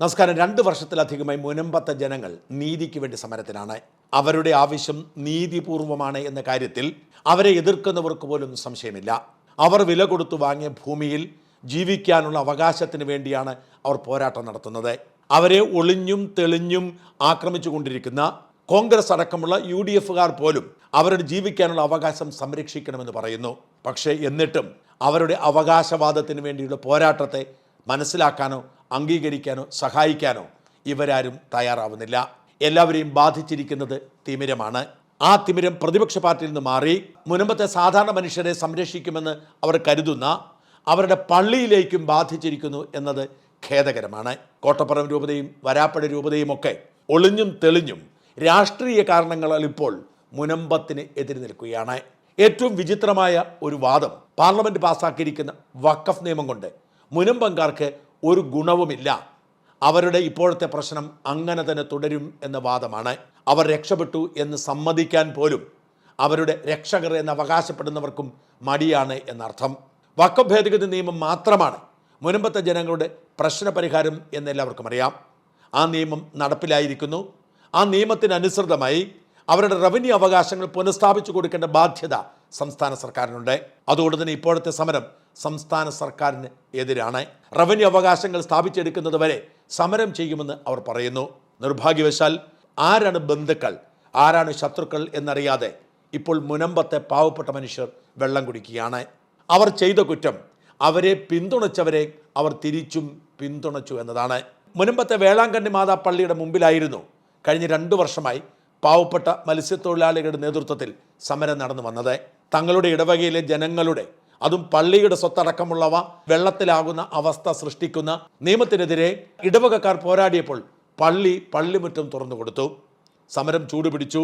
നമസ്കാരം. രണ്ട് വർഷത്തിലധികമായി മുനമ്പത്തെ ജനങ്ങൾ നീതിക്ക് വേണ്ടി സമരത്തിലാണ് അവരുടെ ആവശ്യം നീതിപൂർവമാണ് എന്ന കാര്യത്തിൽ അവരെ എതിർക്കുന്നവർക്ക് പോലും സംശയമില്ല. അവർ വില കൊടുത്തു വാങ്ങിയ ഭൂമിയിൽ ജീവിക്കാനുള്ള അവകാശത്തിന് വേണ്ടിയാണ് അവർ പോരാട്ടം നടത്തുന്നത്. അവരെ ഒളിഞ്ഞും തെളിഞ്ഞും ആക്രമിച്ചു കൊണ്ടിരിക്കുന്ന കോൺഗ്രസ് അടക്കമുള്ള യു ഡി എഫുകാർ പോലും അവരുടെ ജീവിക്കാനുള്ള അവകാശം സംരക്ഷിക്കണമെന്ന് പറയുന്നു. പക്ഷേ എന്നിട്ടും അവരുടെ അവകാശവാദത്തിന് വേണ്ടിയുള്ള പോരാട്ടത്തെ മനസ്സിലാക്കാനോ അംഗീകരിക്കാനോ സഹായിക്കാനോ ഇവരാരും തയ്യാറാവുന്നില്ല. എല്ലാവരെയും ബാധിച്ചിരിക്കുന്നത് തിമിരമാണ്. ആ തിമിരം പ്രതിപക്ഷ പാർട്ടിയിൽ നിന്ന് മാറി മുനമ്പത്തെ സാധാരണ മനുഷ്യരെ സംരക്ഷിക്കുമെന്ന് അവർ കരുതുന്ന അവരുടെ പള്ളിയിലേക്കും ബാധിച്ചിരിക്കുന്നു എന്നത് ഖേദകരമാണ്. കോട്ടപ്പുറം രൂപതയും വരാപ്പഴ രൂപതയും ഒക്കെ ഒളിഞ്ഞും തെളിഞ്ഞും രാഷ്ട്രീയ കാരണങ്ങളാൽ ഇപ്പോൾ മുനമ്പത്തിന് എതിര് നിൽക്കുകയാണ്. ഏറ്റവും വിചിത്രമായ ഒരു വാദം പാർലമെന്റ് പാസ്സാക്കിയിരിക്കുന്ന വക്കഫ് നിയമം കൊണ്ട് മുനമ്പങ്കാർക്ക് ഒരു ഗുണവുമില്ല. അവരുടെ ഇപ്പോഴത്തെ പ്രശ്നം അങ്ങനെ തന്നെ തുടരും എന്ന വാദമാണ്. അവർ രക്ഷപ്പെട്ടു എന്ന് സമ്മതിക്കാൻ പോലും അവരുടെ രക്ഷകർ എന്ന് അവകാശപ്പെടുന്നവർക്കും മടിയാണ് എന്നർത്ഥം. വക്കഭേദഗതി ഭേദഗതി നിയമം മാത്രമാണ്. മുൻപത്തെ ജനങ്ങളുടെ പ്രശ്ന പരിഹാരം എന്ന് അറിയാം. ആ നിയമം നടപ്പിലായിരിക്കുന്നു. ആ നിയമത്തിനനുസൃതമായി അവരുടെ റവന്യൂ അവകാശങ്ങൾ പുനഃസ്ഥാപിച്ചു കൊടുക്കേണ്ട ബാധ്യത സംസ്ഥാന സർക്കാരിനുണ്ട്. അതുകൊണ്ട് തന്നെ ഇപ്പോഴത്തെ സമരം സംസ്ഥാന സർക്കാരിന് എതിരാണ്. റവന്യൂ അവകാശങ്ങൾ സ്ഥാപിച്ചെടുക്കുന്നത് വരെ സമരം ചെയ്യുമെന്ന് അവർ പറയുന്നു. നിർഭാഗ്യവശാൽ ആരാണ് ബന്ധുക്കൾ ആരാണ് ശത്രുക്കൾ എന്നറിയാതെ ഇപ്പോൾ മുനമ്പത്തെ പാവപ്പെട്ട മനുഷ്യർ വെള്ളം കുടിക്കുകയാണ്. അവർ ചെയ്ത കുറ്റം അവരെ പിന്തുണച്ചവരെ അവർ തിരിച്ചും പിന്തുണച്ചു എന്നതാണ്. മുനമ്പത്തെ വേളാങ്കണ്ണി മാതാ പള്ളിയുടെ മുമ്പിലായിരുന്നു കഴിഞ്ഞ രണ്ടു വർഷമായി പാവപ്പെട്ട മത്സ്യത്തൊഴിലാളികളുടെ നേതൃത്വത്തിൽ സമരം നടന്നു വന്നത്. തങ്ങളുടെ ഇടവകയിലെ ജനങ്ങളുടെ അതും പള്ളിയുടെ സ്വത്തടക്കമുള്ളവ വെള്ളത്തിലാകുന്ന അവസ്ഥ സൃഷ്ടിക്കുന്ന നിയമത്തിനെതിരെ ഇടവകക്കാർ പോരാടിയപ്പോൾ പള്ളി പള്ളിമുറ്റം തുറന്നു കൊടുത്തു. സമരം ചൂടുപിടിച്ചു.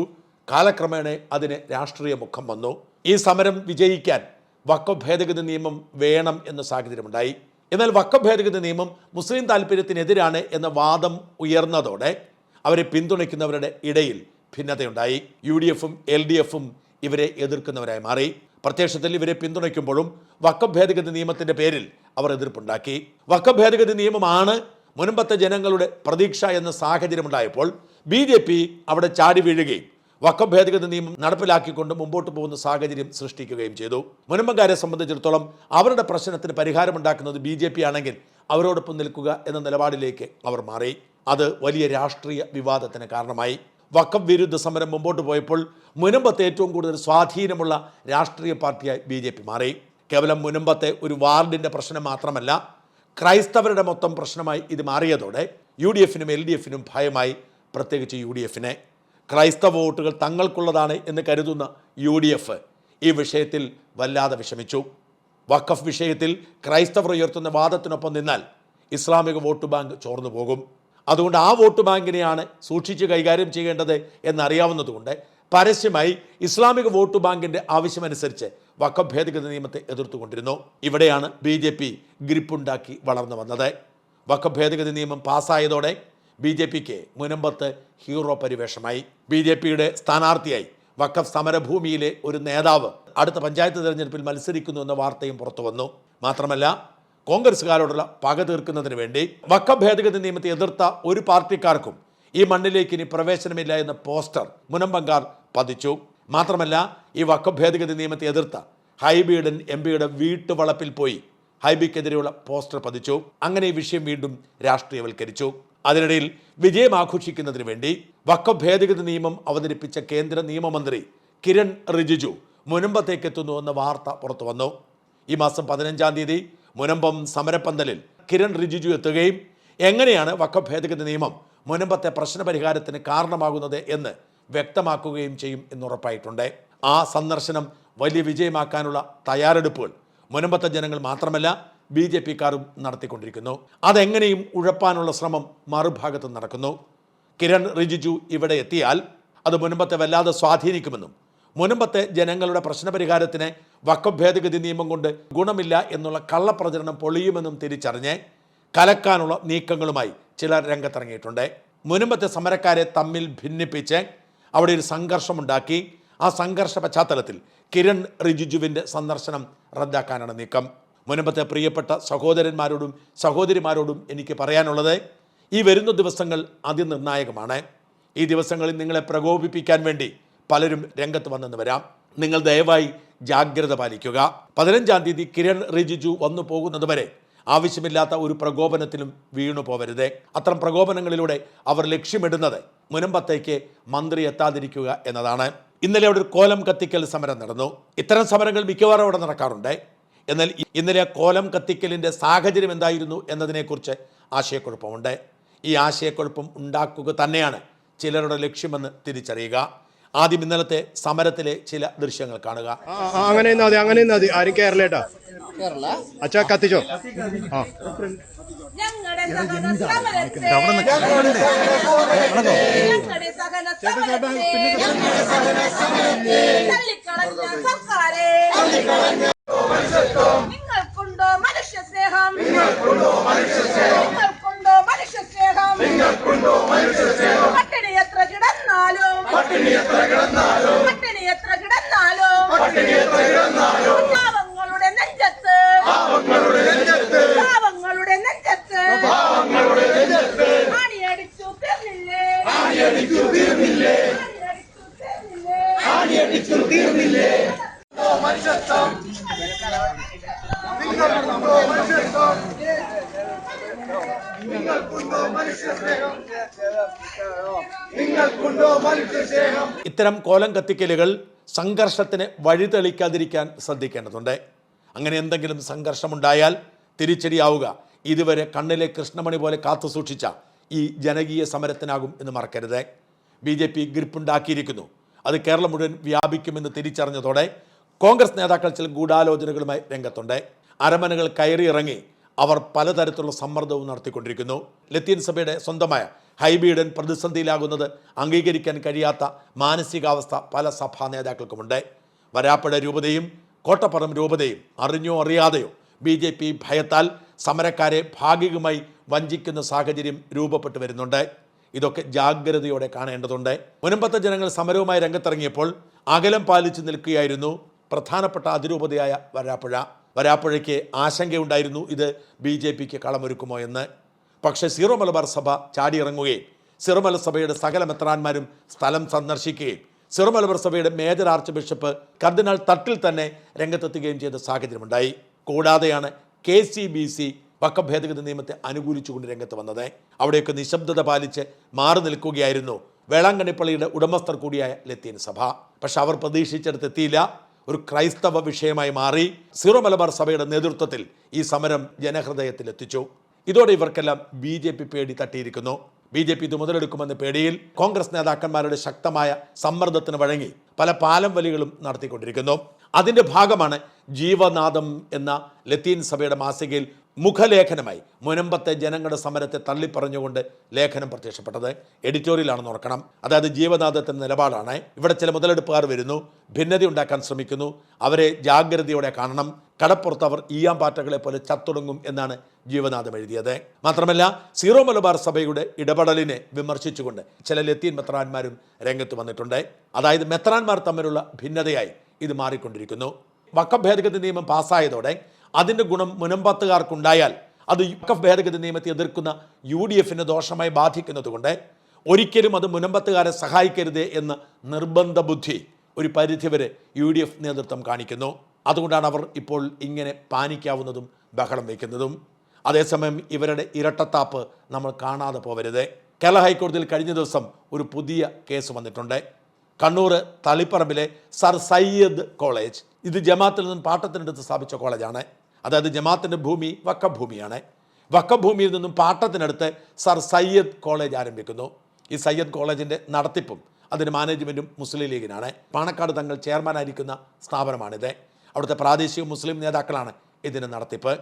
കാലക്രമേണ അതിന് രാഷ്ട്രീയ മുഖം വന്നു. ഈ സമരം വിജയിക്കാൻ വക്ക ഭേദഗതി നിയമം വേണം എന്ന സാഹചര്യമുണ്ടായി. എന്നാൽ വക്ക ഭേദഗതി നിയമം മുസ്ലിം താല്പര്യത്തിനെതിരാണ് എന്ന വാദം ഉയർന്നതോടെ അവരെ പിന്തുണയ്ക്കുന്നവരുടെ ഇടയിൽ ഭിന്നതയുണ്ടായി. യു ഡി എഫും എൽ ഡി എഫും ഇവരെ എതിർക്കുന്നവരായി മാറി. പ്രത്യക്ഷത്തിൽ ഇവരെ പിന്തുണയ്ക്കുമ്പോഴും വക്കം ഭേദഗതി നിയമത്തിന്റെ പേരിൽ അവർ എതിർപ്പുണ്ടാക്കി. വക്കം ഭേദഗതി നിയമമാണ് മുൻപത്തെ ജനങ്ങളുടെ പ്രതീക്ഷ എന്ന സാഹചര്യമുണ്ടായപ്പോൾ ബി ജെ പി അവിടെ ചാടി വീഴുകയും വക്കം ഭേദഗതി നിയമം നടപ്പിലാക്കിക്കൊണ്ട് മുമ്പോട്ട് പോകുന്ന സാഹചര്യം സൃഷ്ടിക്കുകയും ചെയ്തു. മുനമ്പങ്കാരെ സംബന്ധിച്ചിടത്തോളം അവരുടെ പ്രശ്നത്തിന് പരിഹാരമുണ്ടാക്കുന്നത് ബി ജെ പി ആണെങ്കിൽ അവരോടൊപ്പം നിൽക്കുക എന്ന നിലപാടിലേക്ക് അവർ മാറി. അത് വലിയ രാഷ്ട്രീയ വിവാദത്തിന് കാരണമായി. വക്കം വിരുദ്ധ സമരം മുമ്പോട്ട് പോയപ്പോൾ മുനമ്പത്ത് ഏറ്റവും കൂടുതൽ സ്വാധീനമുള്ള രാഷ്ട്രീയ പാർട്ടിയായി ബി ജെ പി മാറി. കേവലം മുനമ്പത്തെ ഒരു വാർഡിന്റെ പ്രശ്നം മാത്രമല്ല ക്രൈസ്തവരുടെ മൊത്തം പ്രശ്നമായി ഇത് മാറിയതോടെ യു ഡി എഫിനും എൽ ഡി എഫിനും ഭയമായി പ്രത്യേകിച്ച് യു ഡി എഫിനെ. ക്രൈസ്തവ വോട്ടുകൾ തങ്ങൾക്കുള്ളതാണ് എന്ന് കരുതുന്ന യു ഡി എഫ് ഈ വിഷയത്തിൽ വല്ലാതെ വിഷമിച്ചു. വഖഫ് വിഷയത്തിൽ ക്രൈസ്തവർ ഉയർത്തുന്ന വാദത്തിനൊപ്പം നിന്നാൽ ഇസ്ലാമിക വോട്ട് ബാങ്ക് ചോർന്നു പോകും അതുകൊണ്ട് ആ വോട്ട് ബാങ്കിനെയാണ് സൂക്ഷിച്ച് കൈകാര്യം ചെയ്യേണ്ടത് എന്നറിയാവുന്നതുകൊണ്ട് പരസ്യമായി ഇസ്ലാമിക വോട്ട് ബാങ്കിന്റെ ആവശ്യമനുസരിച്ച് വക്കം ഭേദഗതി നിയമത്തെ എതിർത്തുകൊണ്ടിരുന്നു. ഇവിടെയാണ് ബി ജെ പി ഗ്രിപ്പുണ്ടാക്കി വളർന്നു വന്നത്. വക്കം ഭേദഗതി നിയമം പാസ്സായതോടെ ബി ജെ പിക്ക് മുനമ്പത്ത് ഹീറോ പരിവേഷമായി. ബി ജെ പിയുടെ സ്ഥാനാർത്ഥിയായി വക്കഫ് സമരഭൂമിയിലെ ഒരു നേതാവ് അടുത്ത പഞ്ചായത്ത് തിരഞ്ഞെടുപ്പിൽ മത്സരിക്കുന്നു എന്ന വാർത്തയും പുറത്തു വന്നു മാത്രമല്ല കോൺഗ്രസ്സുകാരോടുള്ള പക തീർക്കുന്നതിന് വേണ്ടി വക്ക ഭേദഗതി നിയമത്തെ എതിർത്ത ഒരു പാർട്ടിക്കാർക്കും ഈ മണ്ണിലേക്ക് ഇനി പ്രവേശനമില്ല എന്ന പോസ്റ്റർ മുനമ്പങ്കാർ പതിച്ചു. മാത്രമല്ല ഈ വക്ക ഭേദഗതി നിയമത്തെ എതിർത്ത ഹൈബീഡൻ എം പിയുടെ വീട്ടുവളപ്പിൽ പോയി ഹൈബിക്കെതിരെയുള്ള പോസ്റ്റർ പതിച്ചു. അങ്ങനെ ഈ വിഷയം വീണ്ടും രാഷ്ട്രീയവൽക്കരിച്ചു. അതിനിടയിൽ വിജയം ആഘോഷിക്കുന്നതിന് വേണ്ടി വക്ക ഭേദഗതി നിയമം അവതരിപ്പിച്ച കേന്ദ്ര നിയമമന്ത്രി കിരൺ റിജിജു മുനമ്പത്തേക്കെത്തുന്നു എന്ന വാർത്ത പുറത്തു വന്നു ഈ മാസം പതിനഞ്ചാം തീയതി മുനമ്പം സമരപ്പന്തലിൽ കിരൺ റിജിജു എത്തുകയും എങ്ങനെയാണ് വഖഫ് ഭേദഗതി നിയമം മുനമ്പത്തെ പ്രശ്നപരിഹാരത്തിന് കാരണമാകുന്നത് എന്ന് വ്യക്തമാക്കുകയും ചെയ്യും എന്നുറപ്പായിട്ടുണ്ട്. ആ സന്ദർശനം വലിയ വിജയമാക്കാനുള്ള തയ്യാറെടുപ്പുകൾ മുനമ്പത്തെ ജനങ്ങൾ മാത്രമല്ല ബി ജെ പിക്കാരും നടത്തിക്കൊണ്ടിരിക്കുന്നു. അതെങ്ങനെയും ഉഴപ്പാനുള്ള ശ്രമം മറുഭാഗത്ത് നടക്കുന്നു. കിരൺ റിജിജു ഇവിടെ എത്തിയാൽ അത് മുനമ്പത്തെ വല്ലാതെ സ്വാധീനിക്കുമെന്നും മുനമ്പത്തെ ജനങ്ങളുടെ പ്രശ്നപരിഹാരത്തിന് വക്കഫ് ഭേദഗതി നിയമം കൊണ്ട് ഗുണമില്ല എന്നുള്ള കള്ളപ്രചരണം പൊളിയുമെന്നും തിരിച്ചറിഞ്ഞ് കലക്കാനുള്ള നീക്കങ്ങളുമായി ചിലർ രംഗത്തിറങ്ങിയിട്ടുണ്ട്. മുൻപത്തെ സമരക്കാരെ തമ്മിൽ ഭിന്നിപ്പിച്ച് അവിടെ ഒരു സംഘർഷമുണ്ടാക്കി. ആ സംഘർഷ പശ്ചാത്തലത്തിൽ കിരൺ റിജിജുവിന്റെ സന്ദർശനം റദ്ദാക്കാനാണ് നീക്കം. മുൻപത്തെ പ്രിയപ്പെട്ട സഹോദരന്മാരോടും സഹോദരിമാരോടും എനിക്ക് പറയാനുള്ളത് ഈ വരുന്ന ദിവസങ്ങൾ അതിനിർണായകമാണ്. ഈ ദിവസങ്ങളിൽ നിങ്ങളെ പ്രകോപിപ്പിക്കാൻ വേണ്ടി പലരും രംഗത്ത് വന്നെന്ന് വരാം. നിങ്ങൾ ദയവായി ജാഗ്രത പാലിക്കുക. പതിനഞ്ചാം തീയതി കിരൺ റിജിജു വന്നു പോകുന്നത് വരെ ആവശ്യമില്ലാത്ത ഒരു പ്രകോപനത്തിലും വീണു പോവരുത്. അത്തരം പ്രകോപനങ്ങളിലൂടെ അവർ ലക്ഷ്യമിടുന്നത് മുനമ്പത്തേക്ക് മന്ത്രി എത്താതിരിക്കുക എന്നതാണ്. ഇന്നലെ അവിടെ ഒരു കോലം കത്തിക്കൽ സമരം നടന്നു. ഇത്തരം സമരങ്ങൾ മിക്കവാറും അവിടെ നടക്കാറുണ്ട്. എന്നാൽ ഇന്നലെ കോലം കത്തിക്കലിന്റെ സാഹചര്യം എന്തായിരുന്നു എന്നതിനെക്കുറിച്ച് ആശയക്കുഴപ്പമുണ്ട്. ഈ ആശയക്കുഴപ്പം ഉണ്ടാക്കുക തന്നെയാണ് ചിലരുടെ ലക്ഷ്യമെന്ന് തിരിച്ചറിയുക. ആദ്യം ഇന്നലത്തെ സമരത്തിലെ ചില ദൃശ്യങ്ങൾ കാണുക. അങ്ങനെ മതി അങ്ങനെ മതി. ആരും കേരളേട്ടാ അച്ഛാ കത്തിച്ചോ? ആ. നിങ്ങൾക്കുണ്ടോ മനുഷ്യ സ്നേഹം നിങ്ങൾക്കുണ്ടോ മനുഷ്യ സ്നേഹം പട്ടിണി എത്ര കിടന്നാലും പട്ടിണി എത്ര കിടന്നാലും? പാവങ്ങളുടെ നെഞ്ചത്ത്. പാവങ്ങളുടെ നെഞ്ചത്ത്. ആണിയടിച്ചു തീർന്നില്ലേ? ആണിയടിച്ചു തീർന്നില്ലേ? ആണിയടിച്ചു തീർന്നില്ലേ? ഇത്തരം കോലം കത്തിക്കലുകൾ സംഘർഷത്തിന് വഴിതെളിക്കാതിരിക്കാൻ ശ്രദ്ധിക്കേണ്ടതുണ്ട്. അങ്ങനെ എന്തെങ്കിലും സംഘർഷമുണ്ടായാൽ തിരിച്ചടിയാവുക. ഇതുവരെ കണ്ണിലെ കൃഷ്ണമണി പോലെ കാത്തു സൂക്ഷിച്ച ഈ ജനകീയ സമരത്തിനാകും എന്ന് മറക്കരുത്. ബി ജെ പി ഗ്രിപ്പുണ്ടാക്കിയിരിക്കുന്നു. അത് കേരളം മുഴുവൻ വ്യാപിക്കുമെന്ന് തിരിച്ചറിഞ്ഞതോടെ കോൺഗ്രസ് നേതാക്കൾ ചില ഗൂഢാലോചനകളുമായി രംഗത്തുണ്ട്. അരമനകൾ കയറിയിറങ്ങി അവർ പലതരത്തിലുള്ള സമ്മർദ്ദവും നടത്തിക്കൊണ്ടിരിക്കുന്നു. ലത്തീൻ സഭയുടെ സ്വന്തമായ ഹൈബീഡൻ പ്രതിസന്ധിയിലാകുന്നത് അംഗീകരിക്കാൻ കഴിയാത്ത മാനസികാവസ്ഥ പല സഭാ നേതാക്കൾക്കുമുണ്ട്. വരാപ്പുഴ രൂപതയും കോട്ടപ്പുറം രൂപതയും അറിഞ്ഞോ അറിയാതെയോ ബി ജെ പി ഭയത്താൽ സമരക്കാരെ ഭാഗികമായി വഞ്ചിക്കുന്ന സാഹചര്യം രൂപപ്പെട്ടു വരുന്നുണ്ട്. ഇതൊക്കെ ജാഗ്രതയോടെ കാണേണ്ടതുണ്ട്. മുനമ്പത്തെ ജനങ്ങൾ സമരവുമായി രംഗത്തിറങ്ങിയപ്പോൾ അകലം പാലിച്ചു നിൽക്കുകയായിരുന്നു പ്രധാനപ്പെട്ട അതിരൂപതയായ വരാപ്പുഴ. വരാപ്പുഴയ്ക്ക് ആശങ്കയുണ്ടായിരുന്നു. ഇത് ബി ജെ പിക്ക് കളമൊരുക്കുമോ എന്ന്. പക്ഷേ സീറോ മലബാർ സഭ ചാടിയിറങ്ങുകയും സീറോ മലബാർ സഭയുടെ സകല മെത്രാന്മാരും സ്ഥലം സന്ദർശിക്കുകയും സീറോ മലബാർ സഭയുടെ മേജർ ആർച്ച് ബിഷപ്പ് കർദിനാൾ തട്ടിൽ തന്നെ രംഗത്തെത്തുകയും ചെയ്ത സാഹചര്യമുണ്ടായി. കൂടാതെയാണ് കെ സി ബി സി വക്കഭേദഗതി നിയമത്തെ അനുകൂലിച്ചുകൊണ്ട് രംഗത്ത് വന്നത്. അവിടെയൊക്കെ നിശബ്ദത പാലിച്ച് മാറി നിൽക്കുകയായിരുന്നു വേളാങ്കണ്ണിപ്പള്ളിയുടെ ഉടമസ്ഥർ കൂടിയായ ലത്തീൻ സഭ. പക്ഷെ അവർ പ്രതീക്ഷിച്ചെടുത്തെത്തിയില്ല. ഒരു ക്രൈസ്തവ വിഷയമായി മാറി സീറോ മലബാർ സഭയുടെ നേതൃത്വത്തിൽ ഈ സമരം ജനഹൃദയത്തിൽ എത്തിച്ചു. ഇതോടെ ഇവർക്കെല്ലാം ബി ജെ പി പേടി തട്ടിയിരിക്കുന്നു. ബി ജെ പി ഇത് മുതലെടുക്കുമെന്ന പേടിയിൽ കോൺഗ്രസ് നേതാക്കന്മാരുടെ ശക്തമായ സമ്മർദ്ദത്തിന് വഴങ്ങി പല പാലം വലികളും നടത്തിക്കൊണ്ടിരിക്കുന്നു. അതിന്റെ ഭാഗമാണ് ജീവനാദം എന്ന ലത്തീൻ സഭയുടെ മാസികയിൽ മുഖലേഖനമായി മുനമ്പത്തെ ജനങ്ങളുടെ സമരത്തെ തള്ളിപ്പറഞ്ഞുകൊണ്ട് ലേഖനം പ്രത്യക്ഷപ്പെട്ടത് എഡിറ്റോറിയലാണെന്ന് ഓർക്കണം. അതായത് ജീവനാഥത്തിന്റെ നിലപാടാണ്. ഇവിടെ ചില മുതലെടുപ്പുകാർ വരുന്നു. ഭിന്നത ഉണ്ടാക്കാൻ ശ്രമിക്കുന്നു. അവരെ ജാഗ്രതയോടെ കാണണം. കടപ്പുറത്ത് അവർ ഈയാമ്പാറ്റകളെ പോലെ ചത്തുടങ്ങും എന്നാണ് ജീവനാഥം എഴുതിയത്. മാത്രമല്ല സീറോ മലബാർ സഭയുടെ ഇടപെടലിനെ വിമർശിച്ചുകൊണ്ട് ചില ലത്തീൻ മെത്രാന്മാരും രംഗത്ത് വന്നിട്ടുണ്ട്. അതായത് മെത്രാന്മാർ തമ്മിലുള്ള ഭിന്നതയായി ഇത് മാറിക്കൊണ്ടിരിക്കുന്നു. വക്കഭേദഗതി നിയമം പാസ്സായതോടെ അതിന്റെ ഗുണം മുനമ്പത്തുകാർക്കുണ്ടായാൽ അത് യുക്കഫ് ഭേദഗതി നിയമത്തെ എതിർക്കുന്ന യു ഡി എഫിന് ദോഷമായി ബാധിക്കുന്നതുകൊണ്ട് ഒരിക്കലും അത് മുനമ്പത്തുകാരെ സഹായിക്കരുത് എന്ന് നിർബന്ധ ബുദ്ധി ഒരു പരിധിവരെ യു ഡി എഫ് നേതൃത്വം കാണിക്കുന്നു. അതുകൊണ്ടാണ് അവർ ഇപ്പോൾ ഇങ്ങനെ പാനിക്കാവുന്നതും ബഹളം വയ്ക്കുന്നതും. അതേസമയം ഇവരുടെ ഇരട്ടത്താപ്പ് നമ്മൾ കാണാതെ പോവരുത്. കേരള ഹൈക്കോടതിയിൽ കഴിഞ്ഞ ദിവസം ഒരു പുതിയ കേസ് വന്നിട്ടുണ്ട്. കണ്ണൂർ തളിപ്പറമ്പിലെ സർ സയ്യദ് കോളേജ്. ഇത് ജമാത്തിൽ നിന്നും പാട്ടത്തിനെടുത്ത് സ്ഥാപിച്ച കോളേജാണ്. അതായത് ജമാത്തിന്റെ ഭൂമി വക്കഭൂമിയാണ്. വക്കഭൂമിയിൽ വക്കം ഭൂമിയിൽ നിന്നും പാട്ടത്തിനടുത്ത് സർ സയ്യദ് കോളേജ് ആരംഭിക്കുന്നു. ഈ സയ്യദ് കോളേജിന്റെ നടത്തിപ്പും അതിന്റെ മാനേജ്മെന്റും മുസ്ലിം ലീഗിനാണ്. പാണക്കാട് തങ്ങൾ ചെയർമാനായിരിക്കുന്ന സ്ഥാപനമാണിത്. അവിടുത്തെ പ്രാദേശിക മുസ്ലിം നേതാക്കളാണ് ഇതിന്റെ നടത്തിപ്പ്.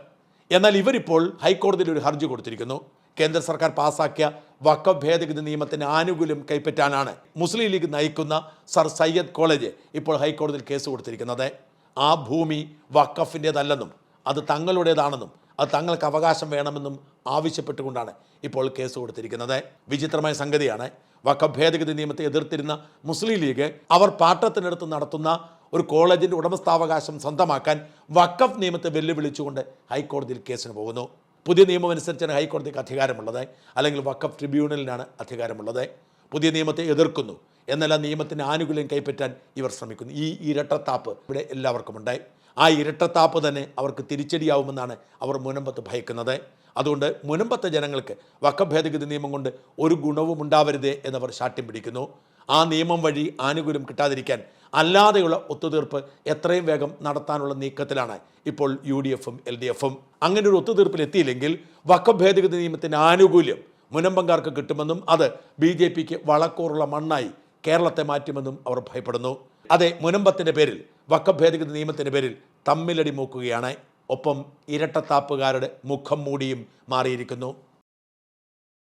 എന്നാൽ ഇവരിപ്പോൾ ഹൈക്കോടതിയിൽ ഒരു ഹർജി കൊടുത്തിരിക്കുന്നു. കേന്ദ്ര സർക്കാർ പാസാക്കിയ വക്ക ഭേദഗതി നിയമത്തിന് ആനുകൂല്യം കൈപ്പറ്റാനാണ് മുസ്ലിം ലീഗ് നയിക്കുന്ന സർ സയ്യദ് കോളേജ് ഇപ്പോൾ ഹൈക്കോടതിയിൽ കേസ് കൊടുത്തിരിക്കുന്നത്. ആ ഭൂമി വഖഫിന്റേതല്ലെന്നും അത് തങ്ങളുടേതാണെന്നും അത് തങ്ങൾക്ക് അവകാശം വേണമെന്നും ആവശ്യപ്പെട്ടുകൊണ്ടാണ് ഇപ്പോൾ കേസ് കൊടുത്തിരിക്കുന്നത്. വിചിത്രമായ സംഗതിയാണ്. വഖഫ് ഭേദഗതി നിയമത്തെ എതിർത്തിരുന്ന മുസ്ലിം ലീഗ് അവർ പാട്ടത്തിനടുത്ത് നടത്തുന്ന ഒരു കോളേജിന്റെ ഉടമസ്ഥാവകാശം സ്വന്തമാക്കാൻ വഖഫ് നിയമത്തെ വെല്ലുവിളിച്ചുകൊണ്ട് ഹൈക്കോടതിയിൽ കേസിന് പോകുന്നു. പുതിയ നിയമം അനുസരിച്ചാണ് ഹൈക്കോടതിക്ക് അധികാരമുള്ളത്. അല്ലെങ്കിൽ വക്കഫ് ട്രിബ്യൂണലിനാണ് അധികാരമുള്ളത്. പുതിയ നിയമത്തെ എതിർക്കുന്നു. എന്നല്ല നിയമത്തിന് ആനുകൂല്യം കൈപ്പറ്റാൻ ഇവർ ശ്രമിക്കുന്നു. ഈ ഇരട്ടത്താപ്പ് ഇവിടെ എല്ലാവർക്കുമുണ്ട്. ആ ഇരട്ടത്താപ്പ് തന്നെ അവർക്ക് തിരിച്ചടിയാവുമെന്നാണ് അവർ മുനമ്പത്ത് ഭയക്കുന്നത്. അതുകൊണ്ട് മുനമ്പത്തെ ജനങ്ങൾക്ക് വക്കഭേദഗതി നിയമം കൊണ്ട് ഒരു ഗുണവും ഉണ്ടാവരുതേ എന്നവർ ശാഠ്യം പിടിക്കുന്നു. ആ നിയമം വഴി ആനുകൂല്യം കിട്ടാതിരിക്കാൻ അല്ലാതെയുള്ള ഒത്തുതീർപ്പ് എത്രയും വേഗം നടത്താനുള്ള നീക്കത്തിലാണ് ഇപ്പോൾ യു ഡി എഫും എൽ ഡി എഫും അങ്ങനെ ഒരു ഒത്തുതീർപ്പിലെത്തിയില്ലെങ്കിൽ വക്കഭേദഗതി നിയമത്തിന്റെ ആനുകൂല്യം മുനമ്പങ്കാർക്ക് കിട്ടുമെന്നും അത് ബി ജെ പിക്ക് വളക്കൂറുള്ള മണ്ണായി കേരളത്തെ മാറ്റുമെന്നും അവർ ഭയപ്പെടുന്നു. അതെ മുനമ്പത്തിന്റെ പേരിൽ വക്കഫ് ഭേദഗതി നിയമത്തിന്റെ പേരിൽ തമ്മിലടി മൂക്കുകയാണ് ഒപ്പം ഇരട്ടത്താപ്പുകാരുടെ മുഖം മൂടിയും മാറിയിരിക്കുന്നു.